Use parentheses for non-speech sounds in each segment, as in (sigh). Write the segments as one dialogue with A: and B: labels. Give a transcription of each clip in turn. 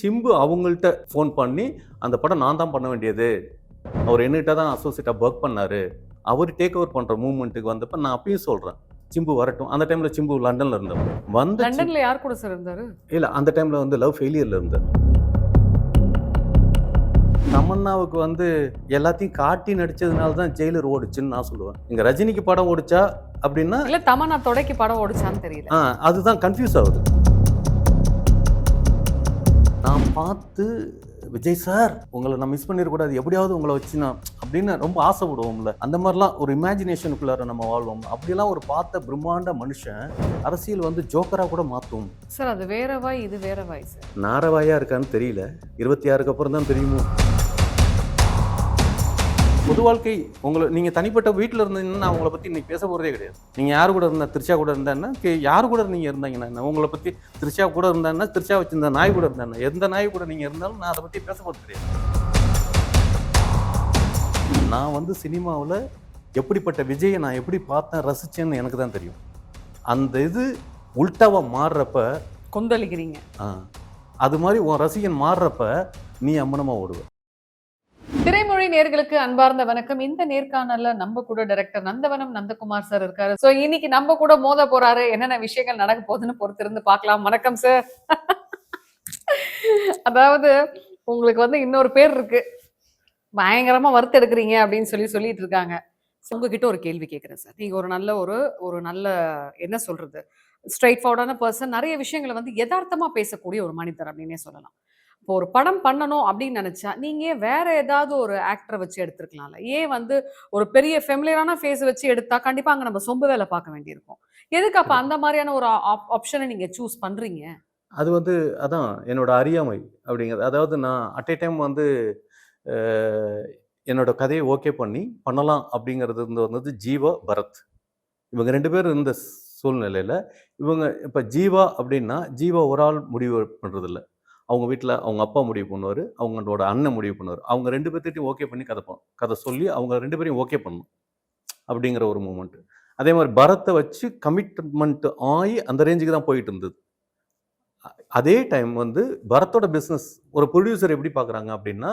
A: சிம்பு அவங்கள்ட்ட ஃபோன் பண்ணி அந்த படம் நான் தான் பண்ண வேண்டியது. அவர் என்கிட்ட தான் அசோசியேட்டாக ஒர்க் பண்ணாரு. அவர் டேக் ஓவர் பண்ணுற மூவ்மெண்ட்டுக்கு வந்தப்ப நான் அப்பயும் சொல்கிறேன் சிம்பு வரட்டும். அந்த டைமில் சிம்பு லண்டனில் இருந்தவர் வந்த
B: லண்டன்ல யார் கூட சார் இருந்தாரு?
A: இல்ல அந்த டைம்ல வந்து லவ் ஃபெயிலியர்ல இருந்தார். தமன்னாவுக்கு வந்து எல்லாத்தையும் காட்டி நடிச்சதுனால தான் ஜெயிலர் ஓடுச்சுன்னு நான் சொல்லுவேன். இங்க ரஜினிக்கு படம் ஓடிச்சா அப்படின்னா
B: இல்ல தமன்னா தொடைக்கு படம் ஓடிச்சான்னு தெரியல.
A: அதுதான் கன்ஃபியூஸ் ஆகுது. நான் பார்த்து விஜய் சார் உங்களை நான் மிஸ் பண்ணிடக்கூடாது எப்படியாவது உங்களை வச்சு நான் அப்படின்னு ரொம்ப ஆசைப்படுவோம்ல. அந்த மாதிரிலாம் ஒரு இமேஜினேஷனுக்குள்ளார நம்ம வாழ்வோம். அப்படிலாம் ஒரு பார்த்த பிரம்மாண்ட மனுஷன் அரசியல் வந்து ஜோக்கரா கூட மாற்றும்
B: சார் அது வேற வாய் இது வேற வாய் சார்.
A: நாரவாயா இருக்கான்னு தெரியல. இருபத்தி ஆறுக்கு அப்புறம் தான் தெரியுமோ? பொது வாழ்க்கை உங்களை நீங்க தனிப்பட்ட வீட்டில் இருந்தீங்கன்னா நான் உங்களை பத்தி இன்னைக்கு பேச போறதே கிடையாது. நீங்க யாரு கூட இருந்தா திருச்சா கூட இருந்தான்னா யாரு கூட நீங்க இருந்தீங்கன்னா? உங்களை பத்தி திருச்சா கூட இருந்தான்னா திருச்சா வச்சிருந்த நாய் கூட இருந்தாங்க எந்த நாய் கூட நீங்க இருந்தாலும் நான் அதை பத்தி பேச போறது கிடையாது. நான் வந்து சினிமாவில் எப்படிப்பட்ட விஜயை நான் எப்படி பார்த்தேன் ரசிச்சேன்னு எனக்கு தான் தெரியும். அந்த இது உல்டாவா மாறுறப்ப
B: கொந்தளிக்கிறீங்க.
A: ஆ. அது மாதிரி உன் ரசிகன் மாறுறப்ப நீ அம்மனமா ஓடுவ.
B: திரைமொழி நேர்களுக்கு அன்பார்ந்த வணக்கம். இந்த நேர்காணல்ல நம்ம கூட டைரக்டர் நந்தவனம் நந்தகுமார் சார் இருக்காரு. சோ இன்னைக்கு நம்ம கூட மோத போறாரு. என்னென்ன விஷயங்கள் நடக்க போகுதுன்னு பொறுத்திருந்து பார்க்கலாம். வணக்கம் சார் அதாவது உங்களுக்கு வந்து இன்னொரு பேர் இருக்கு. பயங்கரமா வறுத்து எடுக்கிறீங்க அப்படின்னு சொல்லி சொல்லிட்டு இருக்காங்க. உங்ககிட்ட ஒரு கேள்வி கேட்குறேன் சார் நீங்க ஒரு நல்ல ஒரு ஒரு நல்ல என்ன சொல்றது? ஸ்ட்ரைட் ஃபார்வர்டான பர்சன் நிறைய விஷயங்களை வந்து யதார்த்தமா பேசக்கூடிய ஒரு மனிதர் அப்படின்னே சொல்லலாம். இப்போ ஒரு படம் பண்ணணும் அப்படின்னு நினச்சா நீங்கள் ஏன் வேற ஏதாவது ஒரு ஆக்டரை வச்சு எடுத்துருக்கலாம்ல ஏன் வந்து ஒரு பெரிய ஃபெமிலியரான ஃபேஸ் வச்சு எடுத்தா கண்டிப்பாக அங்கே நம்ம சொம்பு வேலை பார்க்க வேண்டியிருக்கும். எதுக்கு அப்போ அந்த மாதிரியான ஒரு ஆப்ஷனை நீங்கள் சூஸ் பண்ணுறீங்க
A: அது வந்து அதான் என்னோட அறியாமை அப்படிங்கிறது. அதாவது நான் அட் ஏ டைம் வந்து என்னோடய என்னோட கதையை ஓகே பண்ணி பண்ணலாம் அப்படிங்கிறது இருந்து வந்தது ஜீவா பரத். இவங்க ரெண்டு பேரும் இருந்த சூழ்நிலையில் இவங்க இப்போ ஜீவா அப்படின்னா ஜீவா ஒரு ஆள் முடிவு பண்ணுறதில்ல அவங்க வீட்டில் அவங்க அப்பா முடிவு பண்ணுவார் அவங்களோட அண்ணன் முடிவு பண்ணுவார். அவங்க ரெண்டு பேர்த்திட்டையும் ஓகே பண்ணி கதை கதை சொல்லி அவங்க ரெண்டு பேரையும் ஓகே பண்ணணும் அப்படிங்கிற ஒரு மூமெண்ட்டு அதே மாதிரி பரத்தை வச்சு கமிட்மெண்ட் ஆகி அந்த ரேஞ்சுக்கு தான் போயிட்டு இருந்தது. அதே டைம் வந்து பரத்தோட பிஸ்னஸ் ஒரு ப்ரொடியூசர் எப்படி பார்க்குறாங்க அப்படின்னா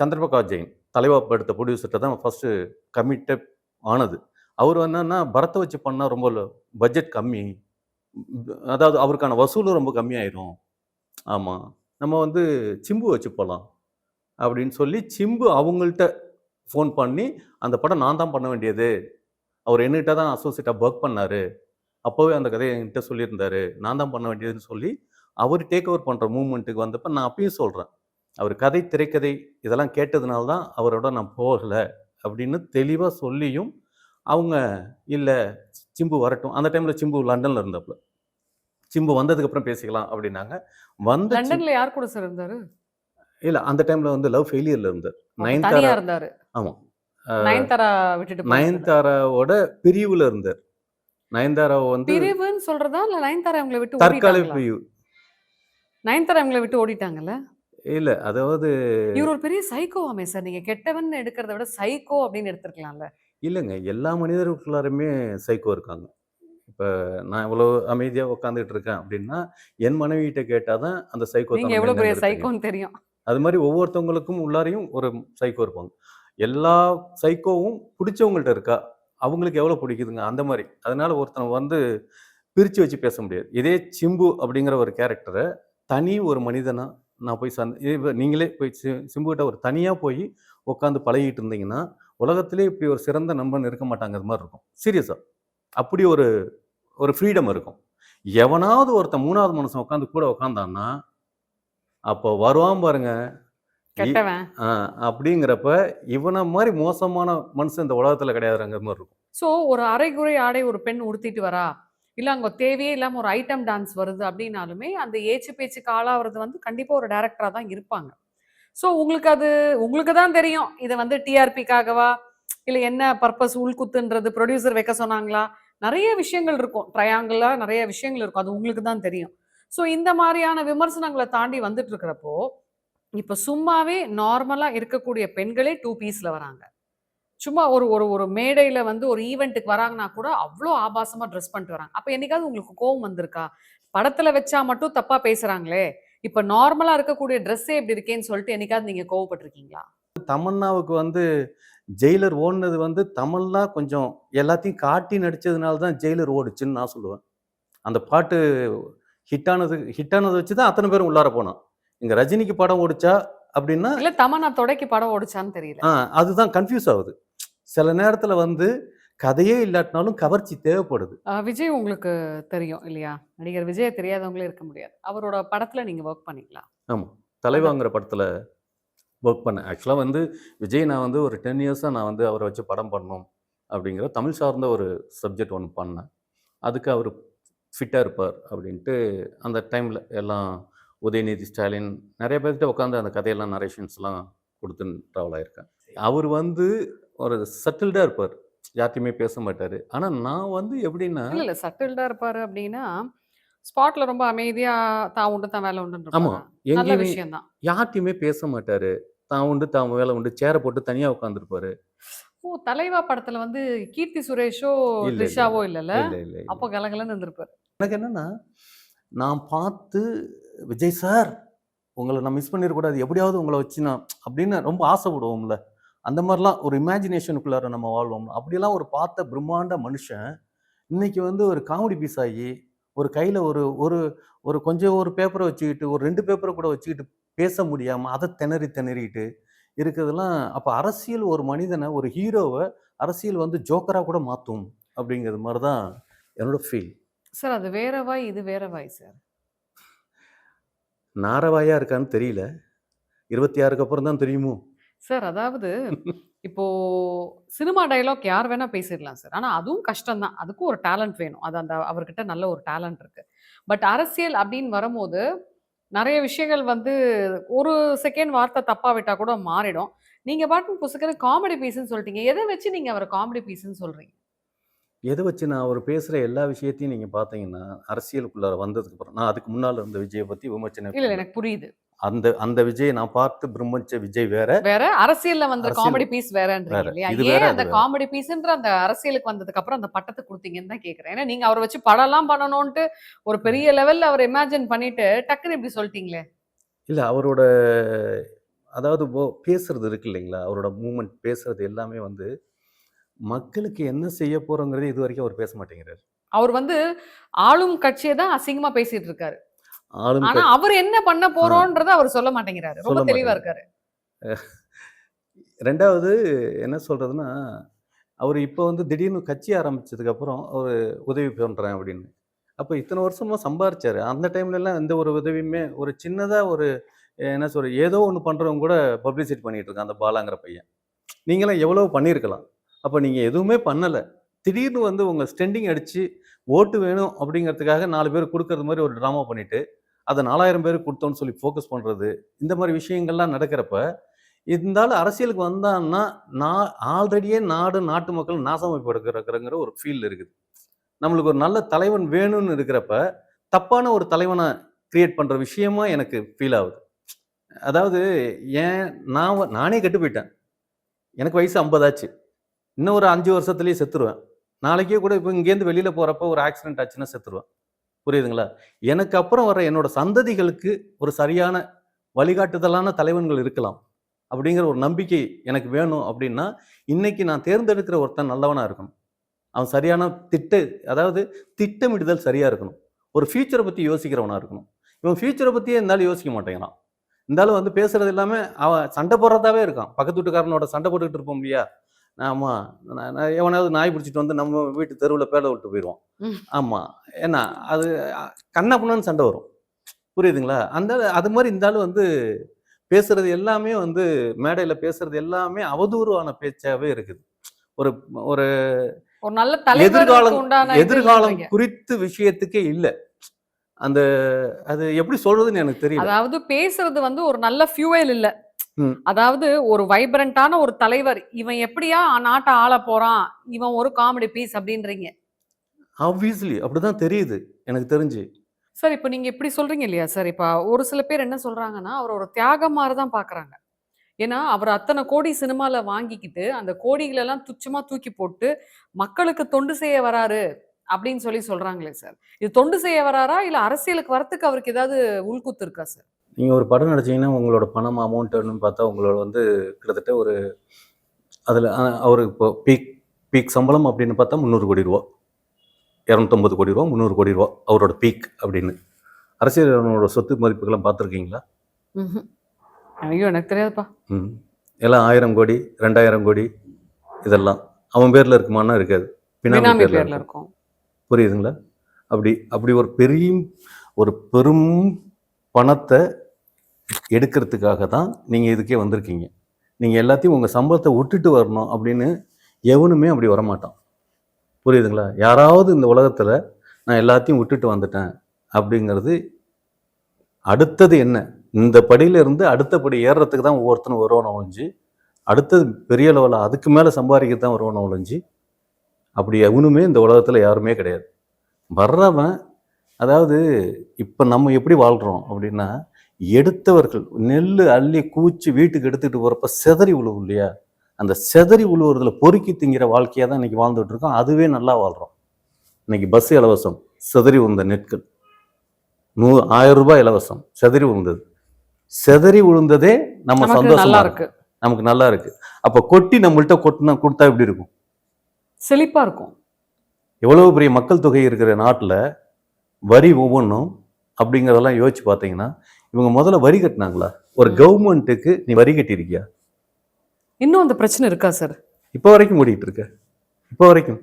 A: சந்திரபிரகா ஜெயின் தலைவா எடுத்த ப்ரொடியூசர்கிட்ட தான் ஃபஸ்ட்டு கமிட்டட் ஆனது. அவர் என்னன்னா பரத்தை வச்சு பண்ணால் ரொம்ப பட்ஜெட் கம்மி. அதாவது அவருக்கான வசூலும் ரொம்ப கம்மியாயிரும். ஆமாம் நம்ம வந்து சிம்பு வச்சு போகலாம் அப்படின்னு சொல்லி சிம்பு அவங்கள்ட்ட ஃபோன் பண்ணி அந்த படம் நான் தான் பண்ண வேண்டியது. அவர் என்கிட்ட தான் அசோசியேட்டாக ஒர்க் பண்ணாரு. அப்போவே அந்த கதையை என்கிட்ட சொல்லியிருந்தார். நான் தான் பண்ண வேண்டியதுன்னு சொல்லி அவர் டேக் ஓவர் பண்ணுற மூமெண்ட்டுக்கு வந்தப்போ நான் அப்பயும் சொல்கிறேன் அவர் கதை திரைக்கதை இதெல்லாம் கேட்டதுனால தான் அவரோட நான் போகலை அப்படின்னு தெளிவாக சொல்லியும் அவங்க இல்லை சிம்பு வரட்டும். அந்த டைமில் சிம்பு லண்டனில் இருந்தாப்புல. சிம்பு வந்ததுக்கப்புறம் பேசிக்கலாம் அப்படின்னாங்க. வந்த
B: லண்டன்ல யார் கூட சார் இருந்தாரு?
A: இல்ல அந்த டைம்ல வந்து லவ் ஃபெயிலியர்ல இருந்தார். நயன்தாரா
B: இருந்தாரு.
A: ஆமா.
B: நயன்தாரா விட்டுட்டு.
A: நயன்தாராவோட பிரிவுல இருந்தார். நயன்தாராவை வந்து
B: பிரிவுன்னு சொல்றதா? இல்ல நயன்தாரா இவங்களை விட்டு
A: தற்காலிக? பிரிவு.
B: நயன்தாரா இவங்களை விட்டு ஓடிட்டாங்கல்ல?
A: இல்ல அதாவது
B: இவர் ஒரு பெரிய சைக்கோவாமே சார் நீங்க கெட்டவன் எடுக்கிறத விட சைக்கோ அப்படின்னு எடுத்திருக்கலாம்ல.
A: இல்லைங்க எல்லா மனிதர்களுக்குள்ளாருமே சைக்கோ இருக்காங்க. இப்போ நான் இவ்வளோ அமைதியாக உட்காந்துட்டு இருக்கேன் அப்படின்னா என் மனைவிகிட்ட கேட்டால் தான் அந்த சைக்கோ
B: நீங்க எவ்வளவு பெரிய சைக்கோன்னு தெரியும்.
A: அது மாதிரி ஒவ்வொருத்தவங்களுக்கும் உள்ளாரையும் ஒரு சைக்கோ இருப்பாங்க. எல்லா சைக்கோவும் பிடிச்சவங்கள்ட்ட இருக்கா? அவங்களுக்கு எவ்வளோ பிடிக்குதுங்க? அந்த மாதிரி. அதனால ஒருத்தனை வந்து பிரித்து வச்சு பேச முடியாது. இதே சிம்பு அப்படிங்கிற ஒரு கேரக்டரை தனி ஒரு மனிதனா நான் போய் சந்த் நீங்களே போய் சி- சிம்புகிட்ட ஒரு தனியாக போய் உட்காந்து பழகிட்டு இருந்தீங்கன்னா உலகத்திலே இப்படி ஒரு சிறந்த நண்பன் இருக்க மாட்டாங்க அது மாதிரி இருக்கும். சீரியஸாக அப்படி ஒரு ஒரு ஃப்ரீடம் இருக்கும். எவனாவது ஒருத்தன் மூணாவது மனுஷன் உட்காந்து கூட உட்காந்தான்னா அப்போ வருவான் பாருங்க. அப்படிங்கிறப்ப இவனை மாதிரி மோசமான மனுஷன் இந்த உலகத்துல கிடையாதுங்கிற மாதிரி இருக்கும்.
B: சோ ஒரு அரைகுறை ஆடை ஒரு பெண் உடுத்திட்டு வரா? இல்ல அங்க தேவையே இல்லாம ஒரு ஐட்டம் டான்ஸ் வருது அப்படின்னாலுமே அந்த ஏச்சு பேச்சுக்கு ஆளாவது வந்து கண்டிப்பா ஒரு டைரக்டரா தான் இருப்பாங்க. சோ உங்களுக்கு அது உங்களுக்கு தான் தெரியும். இதை வந்து டிஆர்பிக்காகவா இல்ல என்ன பர்பஸ் உள்குத்துன்றது ப்ரொடியூசர் வைக்க சொன்னாங்களா? நிறைய விஷயங்கள் இருக்கும். ட்ரையாங்கிளாக நிறைய விஷயங்கள் இருக்கும். அது உங்களுக்கு தான் தெரியும். சோ இந்த மாதிரியான விமர்சனங்களை தாண்டி வந்துட்டு இருக்கிறப்போ இப்போ சும்மாவே நார்மலா இருக்கக்கூடிய பெண்களே டூ பீஸ்ல வராங்க. சும்மா ஒரு ஒரு ஒரு மேடையில வந்து ஒரு ஈவெண்ட்டுக்கு வராங்கன்னா கூட அவ்வளோ ஆபாசமா ட்ரெஸ் பண்ணிட்டு வராங்க. அப்போ என்னைக்காவது உங்களுக்கு கோவம் வந்திருக்கா? படத்துல வச்சா மட்டும் தப்பா பேசுறாங்களே. இப்ப நார்மலா இருக்கக்கூடிய ட்ரெஸ்ஸே எப்படி இருக்கேன்னு சொல்லிட்டு என்னைக்காவது நீங்க கோவப்பட்டிருக்கீங்களா?
A: தமன்னாவுக்கு வந்து ஜெயிலர் ஓடுனது வந்து தமிழ்னா கொஞ்சம் எல்லாத்தையும் காட்டி நடிச்சதுனால தான் ஜெயிலர் ஓடுச்சுன்னு நான் சொல்லுவேன். அந்த பாட்டு ஹிட் ஆனது ஹிட் ஆனதை வச்சு தான் அத்தனை பேரும் உள்ளார போனான் இங்க ரஜினிக்கு படம் ஓடிச்சா அப்படின்னா
B: இல்ல தமன்னா தொடைக்கு படம் ஓடிச்சான்னு தெரியல.
A: ஆ அதுதான் கன்ஃபியூஸ் ஆகுது. சில நேரத்துல வந்து கதையே இல்லாட்டினாலும் கவர்ச்சி தேவைப்படுது.
B: விஜய் உங்களுக்கு தெரியும் இல்லையா? நடிகர் விஜய் தெரியாதவங்களே இருக்க முடியாது. அவரோட படத்துல நீங்க ஒர்க் பண்ணீங்களா?
A: ஆமாம் தலைவாங்கிற படத்தில் ஒர்க் பண்ணேன். ஆக்சுவலாக வந்து விஜய் நான் வந்து ஒரு டென் இயர்ஸாக நான் வந்து அவரை வச்சு படம் பண்ணணும் அப்படிங்கிற தமிழ் சார்ந்த ஒரு சப்ஜெக்ட் ஒன்று பண்ணேன். அதுக்கு அவர் ஃபிட்டாக இருப்பார் அப்படின்ட்டு அந்த டைமில் எல்லாம் உதயநிதி ஸ்டாலின் நிறைய பேர்கிட்ட உட்காந்து அந்த கதையெல்லாம் நரேஷன்ஸ்லாம் கொடுத்து ட்ராவல் ஆகியிருக்கேன் அவர் வந்து ஒரு சட்டில்டாக இருப்பார். யார்ட்டையுமே பேச மாட்டார். ஆனால் நான் வந்து எப்படின்னா
B: இல்லை சட்டில்டாக இருப்பார் அப்படின்னா ஸ்பாட்ல ரொம்ப அமைதியா தான் உண்டு தான் வேலை உண்டு
A: ஆமாம்
B: நல்ல
A: எங்கேயுமே
B: விஷயம் தான்
A: யார்ட்டையுமே பேச மாட்டார். தான் உண்டு தான் வேலை உண்டு சேரை போட்டு தனியாக உட்காந்துருப்பாரு
B: ஓ தலைவா படத்துல வந்து கீர்த்தி சுரேஷோ
A: இல்ல, இல்ல.
B: த்ரிஷாவோ இல்லல்ல?
A: இல்லை இல்லை
B: அப்போ கலகலன்னு இருந்திருப்பாரு.
A: எனக்கு என்னன்னா நான் பார்த்து விஜய் சார் உங்களை நான் மிஸ் பண்ணிடக்கூடாது எப்படியாவது உங்களை வச்சு நான் அப்படின்னு ரொம்ப ஆசைப்படுவோம்ல அந்த மாதிரிலாம் ஒரு இமேஜினேஷனுக்குள்ளார நம்ம வாழ்வோம் அப்படியெல்லாம் ஒரு பார்த்த பிரம்மாண்ட மனுஷன் இன்னைக்கு வந்து ஒரு காமெடி பீஸ் ஆகி ஒரு கையில் ஒரு ஒரு ஒரு கொஞ்சம் ஒரு பேப்பரை வச்சுக்கிட்டு ஒரு ரெண்டு பேப்பரை கூட வச்சுக்கிட்டு பேச முடியாமல் அதை திணறி திணறிட்டு இருக்கிறதெல்லாம் அப்போ அரசியல் ஒரு மனிதனை ஒரு ஹீரோவை அரசியல் வந்து ஜோக்கராக கூட மாற்றும் அப்படிங்கிறது மாதிரி தான் என்னோட ஃபீல்
B: சார் அது வேற வாய் இது வேற வாய் சார்.
A: நாரவாயா இருக்கான்னு தெரியல. இருபத்தி ஆறுக்கு அப்புறம் தான் தெரியுமோ?
B: சார் அதாவது இப்போ சினிமா டயலாக் யார் வேணா பேசிடலாம் சார் ஆனா அதுவும் கஷ்டம் தான் அதுக்கும் ஒரு டேலண்ட் வேணும். அது அந்த அவர்கிட்ட நல்ல ஒரு டேலண்ட் இருக்கு. பட் அரசியல் அப்படின்னு வரும்போது நிறைய விஷயங்கள் வந்து ஒரு செகண்ட் வார்த்தை தப்பா விட்டா கூட மாறிடும். நீங்க பாட்டு புசுக்குன்னு காமெடி பீஸ்ன்னு சொல்லிட்டீங்க. எதை வச்சு நீங்க அவரை காமெடி பீஸ்ன்னு சொல்றீங்க?
A: எதை வச்சு நான் அவர் பேசுகிற எல்லா விஷயத்தையும் நீங்கள் பார்த்தீங்கன்னா அரசியலுக்குள்ளார வந்ததுக்கு அப்புறம் நான் அதுக்கு முன்னால் இருந்த விஜயை பற்றி விமர்சனம்
B: இல்ல, எனக்கு புரியுது.
A: அந்த அந்த விஜய் நான் பார்த்து பிரம்மச்ச விஜய் வேற.
B: வேற அரசியல்ல வந்த காமெடி பீஸ் வேறன்றீங்க
A: இது வேற,
B: அந்த. காமெடி பீஸ்ன்ற அந்த அரசியலுக்கு வந்ததுக்கு அப்புறம் அந்த பட்டத்தை கொடுத்தீங்கன்னு தான் கேக்குறேன். ஏன்னா நீங்க அவரை வச்சு படம்லாம் பண்ணணும்ட்டு ஒரு பெரிய லெவல்ல அவர் இமேஜின் பண்ணிட்டு டக்குன்னு இப்படி சொல்லிட்டீங்களே?
A: இல்லை அவரோட அதாவது பேசுறது இருக்கு இல்லைங்களா? அவரோட மூமெண்ட் பேசுறது எல்லாமே வந்து மக்களுக்கு என்ன செய்ய போறோங்கிறது இது வரைக்கும் அவர் பேச மாட்டேங்கிறார்.
B: அவர் வந்து ஆளும் கட்சியை தான் அசிங்கமா பேசிட்டு இருக்காரு. ஆனா அவர் என்ன பண்ண போறோன்றத அவர் சொல்ல மாட்டேங்கிறாரு. ரொம்ப தெளிவா. இருக்காரு. (laughs)
A: ரெண்டாவது என்ன சொல்றதுன்னா அவர் இப்போ வந்து திடீர்னு கட்சி ஆரம்பிச்சதுக்கு அப்புறம் ஒரு உதவி பண்றேன் அப்படின்னு. அப்போ இத்தனை வருஷமா சம்பாரிச்சாரு. அந்த டைம்ல எல்லாம் எந்த ஒரு உதவியுமே ஒரு சின்னதா ஒரு என்ன சொல்ற ஏதோ ஒன்று பண்றவங்க கூட பப்ளிசிட்டி பண்ணிட்டு இருக்கான் அந்த பாலாங்கிற பையன். நீங்களாம் எவ்வளவு பண்ணியிருக்கலாம் அப்போ நீங்க எதுவுமே பண்ணல. திடீர்னு வந்து உங்க ஸ்டெண்டிங் அடிச்சு ஓட்டு வேணும் அப்படிங்கிறதுக்காக நாலு பேர் கொடுக்கறது மாதிரி ஒரு ட்ராமா பண்ணிட்டு அதை நாலாயிரம் பேருக்கு கொடுத்தோன்னு சொல்லி ஃபோக்கஸ் பண்ணுறது இந்த மாதிரி விஷயங்கள்லாம் நடக்கிறப்ப இருந்தாலும் அரசியலுக்கு வந்தான்னா நான் ஆல்ரெடியே நாடு நாட்டு மக்கள் நாசமைப்படுக்கிறங்கிற ஒரு ஃபீல் இருக்குது. நம்மளுக்கு ஒரு நல்ல தலைவன் வேணும்னு இருக்கிறப்ப தப்பான ஒரு தலைவனை கிரியேட் பண்ணுற விஷயமா எனக்கு ஃபீல் ஆகுது. அதாவது ஏன் நான் நானே கெட்டு போயிட்டேன் எனக்கு வயசு ஐம்பதாச்சு. இன்னும் ஒரு அஞ்சு வருஷத்துலேயே செத்துருவேன். நாளைக்கே கூட இப்போ இங்கேருந்து வெளியில் போகிறப்ப ஒரு ஆக்சிடென்ட் ஆச்சுன்னா செத்துருவேன். புரியுதுங்களா? எனக்கு அப்புறம் வர என்னோட சந்ததிகளுக்கு ஒரு சரியான வழிகாட்டுதலான தலைவன்கள் இருக்கலாம் அப்படிங்கிற ஒரு நம்பிக்கை எனக்கு வேணும் அப்படின்னா இன்னைக்கு நான் தேர்ந்தெடுக்கிற ஒருத்தன் நல்லவனாக இருக்கணும். அவன் சரியான திட்ட அதாவது திட்டமிடுதல் சரியாக இருக்கணும். ஒரு ஃபியூச்சரை பற்றி யோசிக்கிறவனாக இருக்கணும். இவன் ஃபியூச்சரை பற்றியே இருந்தாலும் யோசிக்க மாட்டேங்கிறான். இருந்தாலும் வந்து பேசுறது எல்லாமே அவன் சண்டை போடுறதாவே இருக்கான். பக்கத்து வீட்டுக்காரனோட சண்டை போட்டுக்கிட்டு இருப்போம் இல்லையா? ஆமா. நான் நான் எவனாவது நாய் பிடிச்சிட்டு வந்து நம்ம வீட்டு தெருவில் பேட விட்டு போயிடுவான்.
B: ம்.
A: ஆமா. ஏன்னா அது கண்ணா புண்ணான்னு சண்டை வரும். புரியுதுங்களா? அந்த அது மாதிரி இருந்தாலும் வந்து பேசுறது எல்லாமே வந்து மேடையில பேசுறது எல்லாமே அவதூறான பேச்சாவே இருக்குது. ஒரு ஒரு
B: ஒரு நல்ல
A: எதிர்காலம் எதிர்காலம். குறித்து விஷயத்துக்கே இல்ல. அந்த அது எப்படி சொல்றதுன்னு எனக்கு தெரியல.
B: அதாவது பேசுறது வந்து ஒரு நல்ல ஃபியூவல் இல்ல. அதாவது ஒரு வைப்ரண்டான ஒரு தலைவர் இவன் எப்படியா நாட்டை ஆள போறான் இவன் ஒரு காமெடி பீஸ் அப்படின்றீங்க.
A: ஆப்வியஸ்லி அப்படிதான் தெரியுது எனக்கு தெரிஞ்சு.
B: சார் இப்போ நீங்க இப்படி சொல்றீங்க இல்லையா சார்? இப்போ ஒரு சில பேர் என்ன சொல்றாங்கன்னா அவர் ஒரு தியாகம் மாதிரி தான் பாக்குறாங்க. ஏன்னா அவர் அத்தனை கோடி சினிமால வாங்கிக்கிட்டு அந்த கோடிகளெல்லாம் துச்சமா தூக்கி போட்டு மக்களுக்கு தொண்டு செய்ய வராரு அப்படின்னு சொல்லி சொல்றாங்களே சார். இது தொண்டு செய்ய வராரா? இல்ல அரசியலுக்கு வரத்துக்கு அவருக்கு ஏதாவது உள்குத்து இருக்கா சார்?
A: நீங்கள் ஒரு படம் நடிச்சீங்கன்னா உங்களோட பணம் அமௌண்ட்டுன்னு பார்த்தா உங்களோட வந்து கிட்டத்தட்ட ஒரு அதில் அவருக்கு இப்போ பீக் பீக் சம்பளம் அப்படின்னு பார்த்தா முந்நூறு கோடி ரூபா. இரநூத்தொம்பது கோடி ரூபா முந்நூறு கோடி ரூபா அவரோட பீக் அப்படின்னு. அரசியல்வாதிகளோட சொத்து மதிப்புகள்லாம் பார்த்துருக்கீங்களா.
B: ஐயோ எனக்கு தெரியாதுப்பா.
A: ம். எல்லாம் ஆயிரம் கோடி ரெண்டாயிரம் கோடி இதெல்லாம். அவன் பேரில் இருக்குமான்னா இருக்காது. பினாமி பேரில்
B: இருக்கும்.
A: புரியுதுங்களா? அப்படி அப்படி ஒரு பெரிய ஒரு பெரும் பணத்தை எடுக்கிறதுக்காக தான் நீங்கள் இதுக்கே வந்திருக்கீங்க. நீங்கள் எல்லாத்தையும் உங்கள் சம்பளத்தை விட்டுட்டு வரணும் அப்படின்னு எவனுமே அப்படி வரமாட்டான். புரியுதுங்களா? யாராவது இந்த உலகத்தில் நான் எல்லாத்தையும் விட்டுட்டு வந்துட்டேன் அப்படிங்கிறது அடுத்தது என்ன? இந்த படியில இருந்து அடுத்த படி ஏறுறதுக்கு தான் ஒவ்வொருத்தனும் வருவான ஒழிஞ்சு அடுத்தது பெரிய லெவலில் அதுக்கு மேலே சம்பாதிக்க தான் வருவான ஒழிஞ்சு அப்படி எவனுமே இந்த உலகத்தில் யாருமே கிடையாது. வர்றவன் அதாவது இப்போ நம்ம எப்படி வாழ்கிறோம் அப்படின்னா எடுத்தவர்கள் நெல் அள்ளி கூச்சி வீட்டுக்கு எடுத்துகிட்டு போகிறப்ப செதறி விழுவும் இல்லையா அந்த செதறி விழுவுறதுல பொறுக்கி திங்கிற வாழ்க்கையாக தான் இன்னைக்கு வாழ்ந்துட்டு இருக்கோம். அதுவே நல்லா வாழ்கிறோம் இன்னைக்கு பஸ் இலவசம் செதறி விழுந்த நெற்கள். நூ ஆயிரம் ரூபாய் இலவசம் செதறி விழுந்தது செதறி விழுந்ததே நம்ம சந்தோஷமா இருக்கு. நமக்கு நல்லா இருக்கு. அப்ப கொட்டி நம்மள்ட்ட கொட்டினா கொடுத்தா எப்படி இருக்கும்?
B: செழிப்பா இருக்கும்.
A: எவ்வளவு பெரிய மக்கள் தொகை இருக்கிற நாட்டில் வரி ஒவ்வொன்றும் அப்படிங்கிறதெல்லாம் யோசிச்சு பார்த்தீங்கன்னா இவங்க முதல்ல வரி கட்டினாங்களா? ஒரு. கவர்மெண்ட்டுக்கு நீ வரி கட்டியிருக்கியா?
B: இன்னும் அந்த பிரச்சனை இருக்கா சார்
A: இப்போ வரைக்கும் ஓடிட்டு இருக்க. இப்போ வரைக்கும்.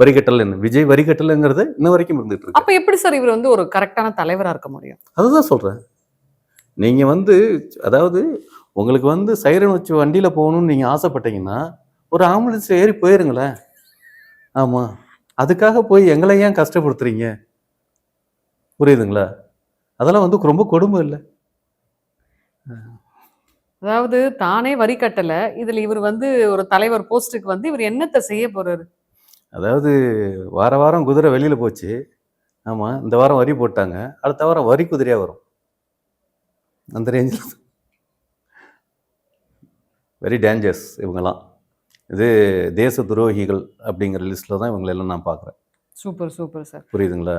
A: வரி கட்டல் என்ன? விஜய் வரி கட்டலைங்கிறது இன்ன வரைக்கும் இருந்துட்டு இருக்கு.
B: அப்ப எப்படி சார் இவர் வந்து ஒரு கரெக்டான தலைவரா இருக்க முடியும்?
A: அதுதான் சொல்றேன். நீங்க வந்து அதாவது உங்களுக்கு வந்து சைரன் வச்சு வண்டியில போகணும்னு நீங்க ஆசைப்பட்டீங்கன்னா ஒரு ஆம்புலன்ஸ்ல ஏறி போயிருங்களேன். ஆமா. அதுக்காக போய் எங்களை ஏன் கஷ்டப்படுத்துறீங்க? புரியுதுங்களா? அதெல்லாம் வந்து ரொம்ப கொடுமை இல்லை.
B: அதாவது தானே வரி கட்டல இதுல இவர் வந்து ஒரு தலைவர் போஸ்டுக்கு வந்து இவர் என்னத்தை செய்ய போறாரு?
A: அதாவது வார வாரம் குதிரை வெளியில போச்சு. ஆமா இந்த வாரம் வரி போட்டாங்க. அடுத்த வாரம் வரி குதிரையா வரும். அந்த ரேஞ்சில் வெரி டேஞ்சர்ஸ் இவங்கெல்லாம். இது தேச துரோகிகள் அப்படிங்கிற லிஸ்ட்டில் தான் இவங்களெல்லாம் நான் பார்க்குறேன்.
B: Super super sir.
A: புரியுதுங்களா?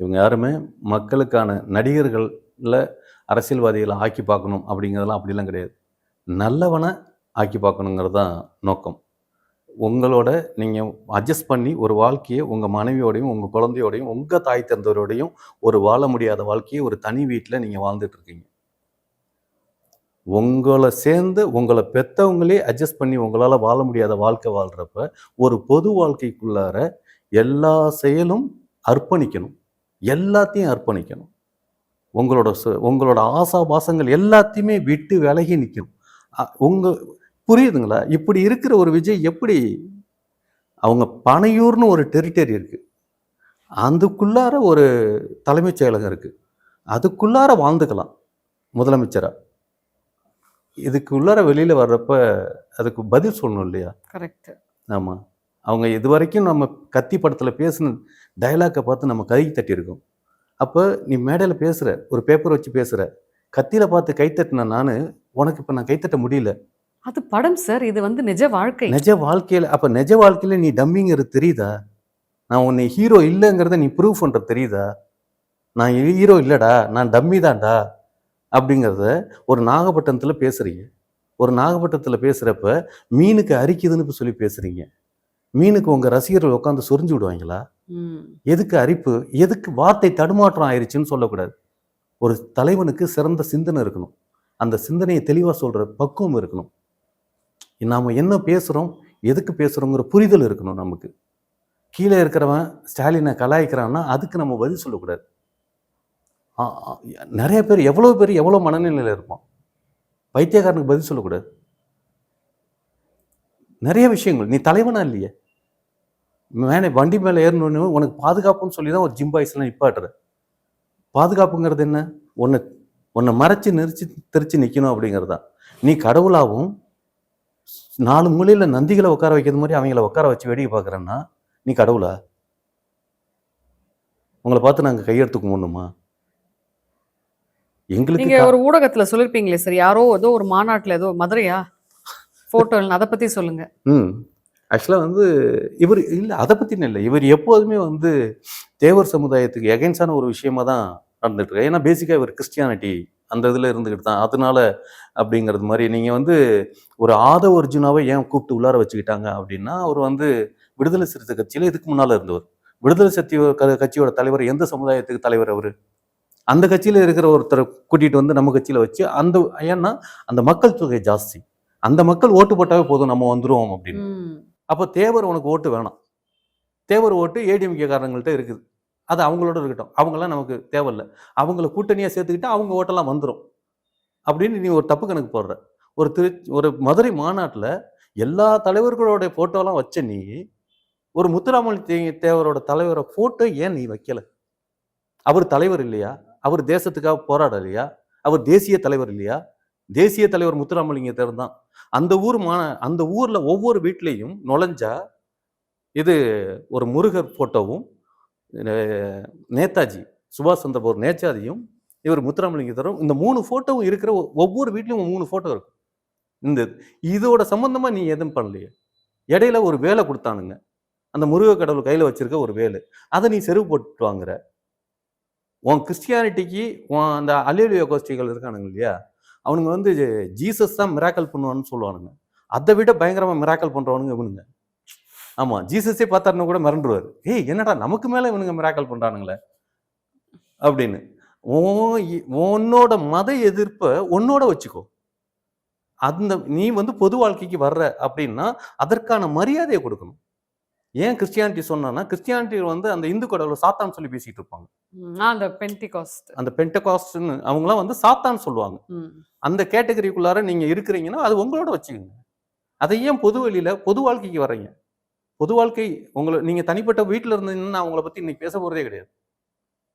A: இவங்க யாருமே மக்களுக்கான நடிகர்களில் அரசியல்வாதிகளை ஆக்கி பார்க்கணும் அப்படிங்கிறதெல்லாம் அப்படிலாம் கிடையாது. நல்லவனை ஆக்கி பார்க்கணுங்கிறது தான் நோக்கம். உங்களோட நீங்கள் அட்ஜஸ்ட் பண்ணி ஒரு வாழ்க்கையை உங்கள் மனைவியோடையும் உங்கள் குழந்தையோடையும் உங்கள் தாய் தந்தவரோடையும் ஒரு வாழ முடியாத வாழ்க்கையை ஒரு தனி வீட்டில் நீங்கள் வாழ்ந்துட்டுருக்கீங்க உங்களை சேர்ந்து உங்களை பெற்றவங்களே அட்ஜஸ்ட் பண்ணி உங்களால் வாழ முடியாத வாழ்க்கை வாழ்கிறப்ப ஒரு பொது வாழ்க்கைக்குள்ளார எல்லா செயலும் அர்ப்பணிக்கணும். எல்லாத்தையும் அர்ப்பணிக்கணும். உங்களோட உங்களோட ஆசாபாசங்கள் எல்லாத்தையுமே விட்டு விலகி நிற்கணும் அ- உங்க புரியுதுங்களா? இப்படி இருக்கிற ஒரு விஜய் எப்படி அவங்க பனையூர்னு ஒரு டெரிட்டரி இருக்கு. அதுக்குள்ளார ஒரு தலைமைச் செயலகம் இருக்கு. அதுக்குள்ளார வாழ்ந்துக்கலாம் முதலமைச்சரா. இதுக்கு உள்ளார வெளியில வர்றப்ப அதுக்கு பதில் சொல்லணும் இல்லையா?
B: கரெக்ட்
A: ஆமாம் அவங்க இது வரைக்கும் நம்ம கத்தி படத்தில் பேசின டயலாக்கை பார்த்து நம்ம கை தட்டியிருக்கோம். அப்போ நீ மேடையில் பேசுகிற ஒரு பேப்பர் வச்சு பேசுகிற கத்தியில் பார்த்து கை தட்டின நான் உனக்கு இப்போ நான் கைத்தட்ட முடியல.
B: அது படம் சார் இது வந்து நிஜ வாழ்க்கை.
A: நிஜ வாழ்க்கையில் அப்போ நிஜ வாழ்க்கையில் நீ டம்மிங்கிறது தெரியுதா? நான் உன்னை ஹீரோ இல்லைங்கிறத நீ ப்ரூவ் பண்ணுறது தெரியுதா? நான் ஹீரோ இல்லைடா. நான் டம்மி தான்டா. அப்படிங்கிறத ஒரு நாகப்பட்டினத்தில் பேசுகிறீங்க ஒரு நாகப்பட்டினத்தில் பேசுகிறப்ப மீனுக்கு அரிக்குதுன்னு சொல்லி பேசுகிறீங்க மீனுக்கு உங்கள் ரசிகர்கள் உட்காந்து சொரிஞ்சு விடுவாங்களா. எதுக்கு அரிப்பு? எதுக்கு வார்த்தை தடுமாற்றம் ஆயிருச்சுன்னு சொல்லக்கூடாது. ஒரு தலைவனுக்கு சிறந்த சிந்தனை இருக்கணும். அந்த சிந்தனையை தெளிவாக சொல்கிற பக்குவம் இருக்கணும். நாம் என்ன பேசுகிறோம் எதுக்கு பேசுகிறோங்கிற புரிதல் இருக்கணும் நமக்கு. கீழே இருக்கிறவன் ஸ்டாலினை கலாய்க்கிறான்னா அதுக்கு நம்ம பதில் சொல்லக்கூடாது. நிறைய பேர் எவ்வளோ பேர் எவ்வளோ மனநிலையில் இருப்பான் பைத்தியக்காரனுக்கு பதில் சொல்லக்கூடாது. நிறைய விஷயங்கள். நீ தலைவனா இல்லையே? மேலே வண்டி மேலே ஏறணுன்னு உனக்கு பாதுகாப்புன்னு சொல்லி தான் ஒரு ஜிம் பாய்ஸ்லாம் நிப்பாட்டுற பாதுகாப்புங்கிறது என்ன? உன்னை உன்னை மறைச்சு நெரிச்சு திருச்சி நிற்கணும் அப்படிங்கிறது தான். நீ கடவுளாகவும் நாலு மூலையில் நந்திகளை உட்கார வைக்கிறது மாதிரி அவங்கள உட்கார வச்சு வேடிக்கை பார்க்குறேன்னா நீ கடவுளா? உங்களை பார்த்து நாங்கள் கையெடுத்து கும்பிடணுமா? எங்களுக்கு
B: ஒரு ஊடகத்துல சொல்லிருப்பீங்களே சார் யாரோ ஏதோ ஒரு மாநாட்டுல ஏதோ மதுரையா? ஃபோட்டோ அதை பற்றி சொல்லுங்கள்
A: ம். ஆக்சுவலாக வந்து இவர் இல்லை அதை பற்றின இல்லை. இவர் எப்போதுமே வந்து தேவர் சமுதாயத்துக்கு எகென்ஸ்டான ஒரு விஷயமா தான் நடந்துட்டு ஏன்னா பேசிக்காக இவர் கிறிஸ்டியானிட்டி அந்த இதில் இருந்துக்கிட்டு தான். அதனால அப்படிங்கிறது மாதிரி நீங்கள் வந்து ஒரு ஆத ஒரிஜினாவை ஏன் கூப்பிட்டு உள்ளார வச்சுக்கிட்டாங்க அப்படின்னா அவர் வந்து விடுதலை சிறுத்தை கட்சியில் இதுக்கு முன்னால் இருந்தவர். விடுதலை சக்தி க- கட்சியோட தலைவர் எந்த சமுதாயத்துக்கு தலைவர் அவர்? அந்த கட்சியில் இருக்கிற ஒருத்தரை கூட்டிகிட்டு வந்து நம்ம கட்சியில் வச்சு அந்த ஏன்னா அந்த மக்கள் தொகை ஜாஸ்தி. அந்த மக்கள் ஓட்டு போட்டாவே போதும் நம்ம வந்துருவோம் அப்படின்னு. அப்போ தேவர் உனக்கு ஓட்டு வேணாம். தேவர் ஓட்டு ஏடிஎம்கே காரங்கள்ட்ட இருக்குது. அது அவங்களோட இருக்கட்டும். அவங்களாம் நமக்கு தேவையில்லை. அவங்கள கூட்டணியாக சேர்த்துக்கிட்டு அவங்க ஓட்டெல்லாம் வந்துடும் அப்படின்னு நீ ஒரு தப்பு கணக்கு போடுற. ஒரு திரு ஒரு மதுரை மாநாட்டில் எல்லா தலைவர்களோட ஃபோட்டோலாம் வச்ச நீ ஒரு முத்துராமலிங்க தேவரோட தலைவரோட ஃபோட்டோ ஏன் நீ வைக்கல? அவர் தலைவர் இல்லையா? அவர் தேசத்துக்காக போராடலையா? அவர் தேசிய தலைவர் இல்லையா? தேசிய தலைவர் முத்துராமலிங்க தேவர் தான் அந்த ஊர் மா அந்த ஊரில் ஒவ்வொரு வீட்லேயும் நுழைஞ்சா இது ஒரு முருகர் ஃபோட்டோவும் நேதாஜி சுபாஷ் சந்திர நேச்சாதியும் இவர் முத்துராமலிங்கத்தரும் இந்த மூணு ஃபோட்டோவும் இருக்கிற ஒவ்வொரு வீட்லேயும் மூணு ஃபோட்டோ இருக்கும். இந்த இதோட சம்மந்தமாக நீ எதுவும் பண்ணலையே? இடையில ஒரு வேலை கொடுத்தானுங்க. அந்த முருக கடவுள் கையில் வச்சிருக்க ஒரு வேலு. அதை நீ செருவு போட்டு வாங்குற. உன் கிறிஸ்டியானிட்டிக்கு உன் அந்த அலியலியோ கோஷ்டிகள் இருக்கானுங்க இல்லையா? அவனுங்க வந்து ஜீசஸ் தான் மிராக்கல் பண்ணுவான்னு சொல்லுவானுங்க. அதை விட பயங்கரமாக மிராக்கல் பண்ணுறவனுங்க இவனுங்க. ஆமாம் ஜீசஸே பார்த்தாருன்னு கூட மறந்துடுவார் ஏய் என்னடா நமக்கு மேலே இவனுங்க மிராக்கல் பண்ணுறானுங்களே அப்படின்னு. உன்னோட மத எதிர்ப்பை உன்னோட வச்சுக்கோ. அந்த நீ வந்து பொது வாழ்க்கைக்கு வர்ற அப்படின்னா அதற்கான மரியாதையை கொடுக்கணும். ஏன் கிறிஸ்டியானிட்டி சொன்னான்னா கிறிஸ்டியானிட்டி வந்து அந்த இந்து கடவுளை சாத்தான் சொல்லி பேசிட்டு இருப்பாங்க.
B: அந்த பென்டிகாஸ்ட்
A: அந்த பென்டகாஸ்ட்னு அவங்களாம் வந்து சாத்தான் சொல்லுவாங்க. அந்த கேட்டகரிக்குள்ளார நீங்க இருக்கிறீங்கன்னா அது உங்களோட வச்சுக்கோங்க. அதை ஏன் பொது வெளியில பொது வாழ்க்கைக்கு வர்றீங்க? பொது வாழ்க்கை உங்களை நீங்க தனிப்பட்ட வீட்டில் இருந்தீங்கன்னா நான் உங்களை பத்தி இன்னைக்கு பேச போறதே கிடையாது.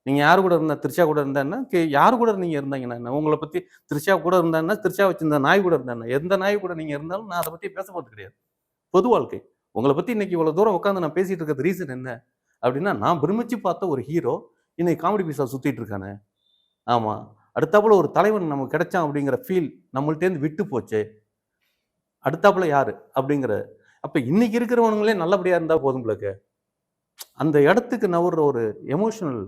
A: நீங்க யாரு கூட இருந்தா திருச்சா கூட இருந்தான்னா யாரு கூட நீங்க இருந்தீங்கன்னா? உங்களை பத்தி திருச்சா கூட இருந்தான்னா திருச்சா வச்சிருந்த நாய் கூட இருந்தா எந்த நாய் கூட நீங்க இருந்தாலும் நான் அதை பத்தி பேச போறது கிடையாது. பொது வாழ்க்கை. உங்களை பத்தி இன்னைக்கு இவ்வளவு தூரம் உட்காந்து நான் பேசிட்டு இருக்கிறது ரீசன் என்ன? அப்படின்னா நான் பிரமிச்சு பார்த்த ஒரு ஹீரோ இன்னைக்கு காமெடி பீஸா சுத்திட்டு இருக்கானே. ஆமா. அடுத்தாப்புல ஒரு தலைவன் நமக்கு கிடைச்சான் அப்படிங்கிற ஃபீல் நம்மள்ட்டேருந்து விட்டு போச்சே. அடுத்தாப்புல யாரு? அப்படிங்கிற அப்ப இன்னைக்கு இருக்கிறவனுங்களே நல்லபடியா இருந்தா போதும் உங்களுக்கு அந்த இடத்துக்கு நவர்ற ஒரு எமோஷனல்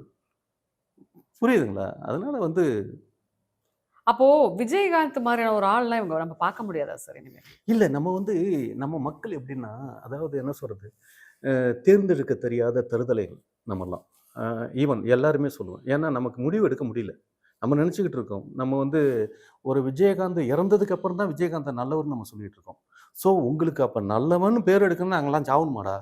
A: புரியுதுங்களா? அதனால வந்து
B: அப்போ விஜயகாந்த் மாதிரியான ஒரு ஆள்லாம் இவங்க நம்ம பார்க்க முடியாதா சார் இனிமே?
A: இல்ல நம்ம வந்து நம்ம மக்கள் எப்படின்னா அதாவது என்ன சொல்றது? அஹ் தேர்ந்தெடுக்க தெரியாத தருதலைகள் நம்மெல்லாம். ஈவன் எல்லாருமே சொல்லுவோம் ஏன்னா நமக்கு முடிவு எடுக்க முடியல. நம்ம நினச்சிக்கிட்டு இருக்கோம். நம்ம வந்து ஒரு விஜயகாந்த் இறந்ததுக்கு அப்புறம் தான் விஜயகாந்த் நல்லவர்னு நம்ம சொல்லிட்டு இருக்கோம். ஸோ உங்களுக்கு அப்போ நல்லவன் பேர் எடுக்கணும்னா அங்கெல்லாம் சாவணுமாடா.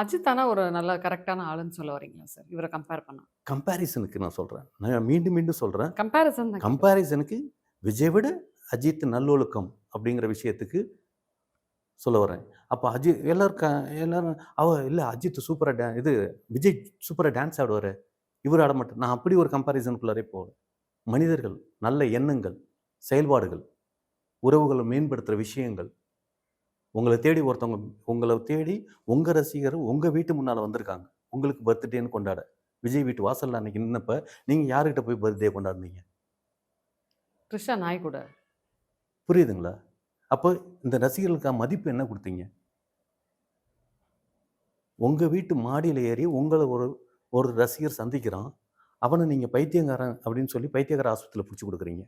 B: அஜித் ஆனா ஒரு நல்ல கரெக்டான ஆளுன்னு சொல்ல வரீங்களா சார்? இவரை கம்பேர் பண்ணா.
A: கம்பேரிசனுக்கு நான் சொல்கிறேன் நான் மீண்டும் மீண்டும் சொல்கிறேன்
B: கம்பேரிசன்
A: கம்பேரிசனுக்கு விஜய் விட அஜித் நல்லொழுக்கம் அப்படிங்கிற விஷயத்துக்கு சொல்ல வரேன். அப்போ அஜித் எல்லாரும் க எல்லாரும் அவ இல்லை அஜித் சூப்பராக டே இது விஜய் சூப்பராக டான்ஸ் ஆடுவார். இவர் ஆட மாட்டார். நான் அப்படி ஒரு கம்பேரிசனுக்குள்ளாரே போவேன். மனிதர்கள் நல்ல எண்ணங்கள் செயல்பாடுகள் உறவுகளை மேம்படுத்துகிற விஷயங்கள் உங்களை தேடி ஒருத்தவங்க உங்களை தேடி உங்கள் ரசிகர் உங்கள் வீட்டு முன்னால் வந்திருக்காங்க. உங்களுக்கு பர்த்டேன்னு கொண்டாட. விஜய் வீட்டு வாசல்ல அன்னைக்கு நின்னப்ப நீங்கள் யார்கிட்ட போய் பர்த்டே கொண்டாடுனீங்க?
B: த்ரிஷா நாய் கூட.
A: புரியுதுங்களா? அப்போ இந்த ரசிகர்களுக்கு மதிப்பு என்ன கொடுத்தீங்க? உங்க வீட்டு மாடியில் ஏறி உங்களை ஒரு ஒரு ரசிகர் சந்திக்கிறான். அவனை நீங்க பைத்தியக்காரன் அப்படின்னு சொல்லி பைத்தியக்கார ஆஸ்பத்திரியில் பிடிச்சி கொடுக்குறீங்க.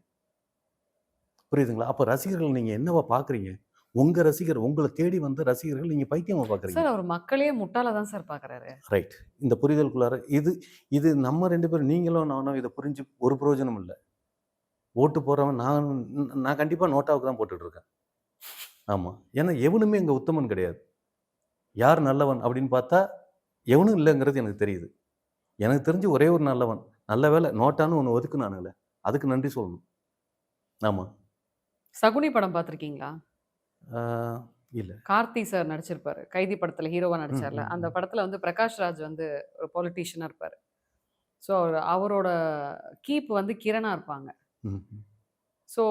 A: புரியுதுங்களா? அப்போ ரசிகர்கள் நீங்க என்னவா பாக்குறீங்க? உங்க ரசிகர் உங்களை தேடி வந்த ரசிகர்கள் நீங்க பைத்தியமா பாக்குறீங்க.
B: சார் அவர் மக்களையே முட்டாள தான் சார் பாக்குறாரு.
A: ரைட். இந்த புரிதலுக்குள்ளார இது இது நம்ம ரெண்டு பேரும் நீங்களும் நானும் இதை புரிஞ்சு ஒரு பிரயோஜனம் இல்லை. ஓட்டு போறவன் நான் நான் கண்டிப்பா நோட்டாவுக்கு தான் போட்டுட்டு இருக்கேன் ஆமா. ஏன்னா எவனுமே இங்க உத்தமன் கிடையாது. யார் நல்லவன் அப்படின்னு பார்த்தா எவனும் இல்லைங்கிறது எனக்கு தெரியுது. எனக்கு தெரிஞ்சு ஒரே ஒரு நல்லவன். நல்ல வேலை நோட்டான்னு ஒன்று ஒதுக்குனானுங்களே அதுக்கு நன்றி சொல்லணும். ஆமா.
B: சகுனி படம் பார்த்திருக்கீங்களா
A: இல்ல.
B: கார்த்தி சார் நடிச்சிருப்பாரு. கைதி படத்துல ஹீரோவா நடிச்சார்ல. அந்த. படத்துல வந்து பிரகாஷ் ராஜ் வந்து ஒரு பொலிட்டீஷியனா இருப்பாரு. ஸோ அவரோட கீப் வந்து கிரணா இருப்பாங்க. ஸோ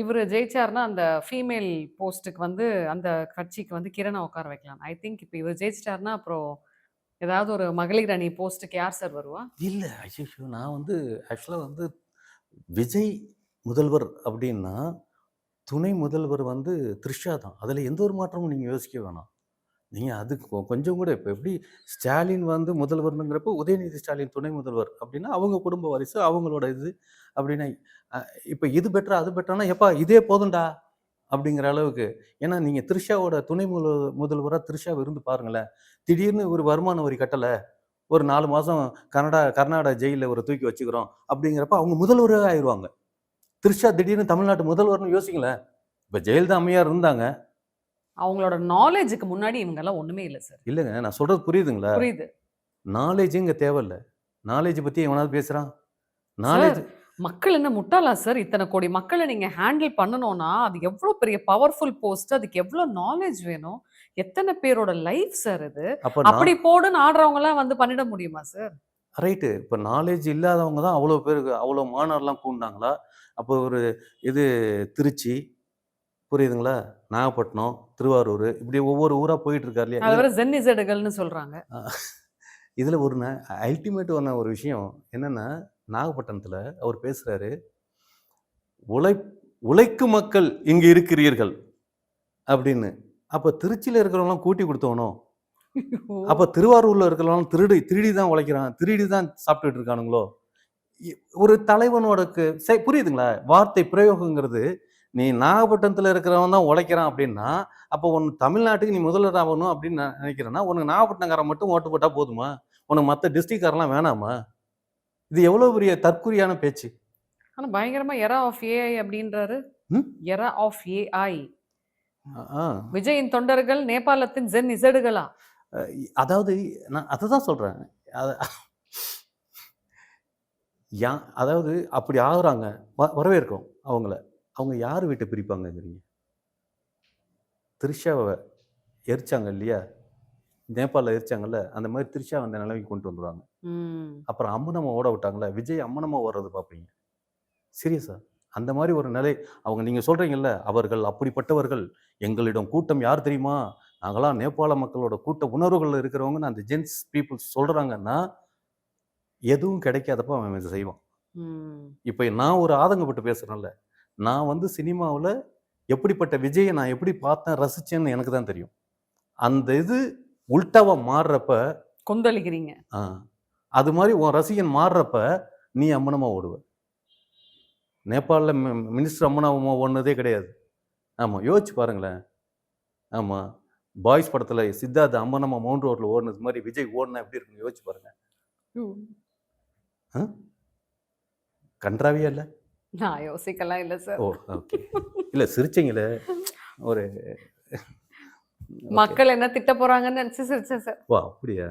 B: இவர் ஜெயிச்சாருன்னா அந்த ஃபீமேல் போஸ்ட்டுக்கு வந்து அந்த கட்சிக்கு வந்து கிரணை உட்கார வைக்கலாம். ஐ திங்க் இப்போ இவர் ஜெயிச்சிட்டாருன்னா அப்புறம் ஏதாவது ஒரு மகளிர் அணி போஸ்ட்டுக்கு யார் சார் வருவா?
A: இல்ல ஐயோ நான் வந்து ஆக்சுவலாக வந்து விஜய் முதல்வர் அப்படின்னா துணை முதல்வர் வந்து த்ரிஷா தான். அதில் எந்த ஒரு மாற்றமும் நீங்கள் யோசிக்க வேணாம். நீங்கள் அது கொஞ்சம் கூட இப்போ எப்படி ஸ்டாலின் வந்து முதல்வர்ங்கிறப்போ உதயநிதி ஸ்டாலின் துணை முதல்வர் அப்படின்னா அவங்க குடும்ப வாரிசு அவங்களோட இது அப்படின்னா இப்போ இது பெட்டரா அது பெட்டரானா எப்பா இதே போதும்டா அப்படிங்கிற அளவுக்கு. ஏன்னா நீங்கள் த்ரிஷாவோட துணை முதல் முதல்வராக த்ரிஷா விருந்து பாருங்களேன். திடீர்னு ஒரு வருமான வரி கட்டலை. ஒரு நாலு மாதம் கனடா கர்நாடகா ஜெயிலில் ஒரு தூக்கி வச்சுக்கிறோம் அப்படிங்கிறப்ப அவங்க முதல்வராக ஆயிடுவாங்க த்ரிஷா திடீர்னு தமிழ்நாட்டு முதல்வர்னு யோசிங்களேன் இப்போ ஜெயலலிதா அம்மையார் இருந்தாங்க.
B: அவங்களோட நாலேஜுக்கு முன்னாடி இவங்க எல்லாம் ஒண்ணுமே இல்லை சார்
A: இல்லைங்க நான் சொல்றது புரியுதுங்களா?
B: புரியுது.
A: நாலேஜ் இங்கே தேவையில்ல. நாலேஜ் பற்றி எவனாவது பேசுகிறான் நாலேஜ்
B: மக்கள் என்ன முட்டாளா சார் இத்தனை கோடி மக்களை நீங்க ஹேண்டில் பண்ணணும்னா அது எவ்வளவு பெரிய பவர்ஃபுல் போஸ்ட் அதுக்கு எவ்வளவு நாலேஜ் வேணும்? எத்தனை பேரோட லைஃப் சார் இது?
A: அப்போ
B: அப்படி போடுன்னு ஆடுறவங்க எல்லாம் வந்து பண்ணிட முடியுமா சார்
A: ரைட்டு இப்போ நாலேஜ் இல்லாதவங்க தான் அவ்வளோ பேருக்கு அவ்வளோ மாணவர்லாம் கூண்டாங்களா அப்போ ஒரு இது திருச்சி. புரியுதுங்களா? நாகப்பட்டினம் திருவாரூர் இப்படி ஒவ்வொரு ஊராக போயிட்டு இருக்காரு இல்லையா
B: அது வர ஜென்னிசடுகள்னு சொல்றாங்க.
A: இதில் ஒரு அல்டிமேட் ஒன்று ஒரு விஷயம் என்னென்னா நாகப்பட்டினத்தில் அவர் பேசுகிறாரு உழை உழைக்கும் மக்கள் இங்கே இருக்கிறீர்கள் அப்படின்னு. அப்போ திருச்சியில் இருக்கிறவங்களாம் கூட்டி கொடுத்தவனோ? அப்போ திருவாரூரில் இருக்கிறவங்களாம் திருடி திருடி தான் உழைக்கிறான் திருடி தான் சாப்பிட்டுட்டு இருக்கானுங்களோ? ஒரு தலைவனோட கு- சரி, புரியுதுங்களா? வார்த்தை பிரயோகங்கிறது நீ நாகப்பட்டினத்தில் இருக்கிறவன் தான் உழைக்கிறான் அப்படின்னா அப்போ உன் தமிழ்நாட்டுக்கு நீ முதல்வர் ஆகணும் அப்படின்னு நான் நினைக்கிறேன்னா உனக்கு நாகப்பட்டினக்காரன் மட்டும் ஓட்டு போட்டால் போதுமா? உனக்கு மற்ற டிஸ்ட்ரிக்ட்காரெல்லாம் வேணாமா? இது எவ்வளோ பெரிய தற்குறியான பேச்சு.
B: ஆனா பயங்கரமா எரா ஆஃப் ஏஐ அப்படின்றாரு? எரா ஆஃப் ஏஐ
A: ஆ
B: விஜயின் தொண்டர்கள் நேபாளத்தின் ஜென் இசடுகளா
A: அதாவது நான் அதை தான் சொல்கிறேன் யா அதாவது அப்படி ஆகுறாங்க. வ- வரவேற்கிறோம் அவங்கள. அவங்க யார் வீட்டை பிரிப்பாங்கங்கிறீங்க? த்ரிஷாவை எரிச்சாங்க இல்லையா? நேபாளில் எரிச்சாங்கல்ல அந்த மாதிரி த்ரிஷா அந்த நிலைமைக்கு கொண்டு வந்துடுவாங்க அப்புறம் அம்மனம்மா ஓட விட்டாங்களே? விஜய் அம்மனம்மா ஓடுறது பார்ப்பீங்க. சீரியஸா அந்த மாதிரி ஒரு நிலை. அவங்க நீங்கள் சொல்கிறீங்கல்ல அவர்கள் அப்படிப்பட்டவர்கள். எங்களிடம் கூட்டம் யார் தெரியுமா? நாங்களாம் நேபாள மக்களோட கூட்ட உணர்வுகள் இருக்கிறவங்கன்னு அந்த ஜென்ஸ் பீப்புள்ஸ் சொல்கிறாங்கன்னா எதுவும் கிடைக்காதப்ப அவன் இதை செய்வான். இப்போ நான் ஒரு ஆதங்கப்பட்டு பேசுகிறேன்ல நான் வந்து சினிமாவில் எப்படிப்பட்ட விஜயை நான் எப்படி பார்த்தேன் ரசிச்சேன்னு எனக்கு தான் தெரியும். அந்த இது உல்டாவா மாறுறப்ப
B: கொந்தளிக்கிறீங்க.
A: ஆ அது மாதிரி உன் ரசிகன் மாறுறப்ப நீ அம்மனமா ஓடுவ. நேபாளில் மினிஸ்டர் அம்மனாவமா ஓடுனதே கிடையாது. ஆமாம் யோசிச்சு பாருங்களேன். ஆமாம் பாய்ஸ் படத்தில் சித்தார்த் அம்மனம்மா மவுண்ட் ரோட்டில் ஓடுனது மாதிரி விஜய் ஓடுனா எப்படி இருக்குன்னு யோசிச்சு பாருங்க. கன்றாவியா இல்லை?
B: நான் யோசிக்கலாம் இல்ல சார்.
A: ஓ ஓகே. இல்லை சிரிச்சிங்களே. ஒரு
B: மக்கள் என்ன திட்ட போறாங்கன்னு நினைச்சு சிரிச்சேன் சார்.
A: ஓ அப்படியா?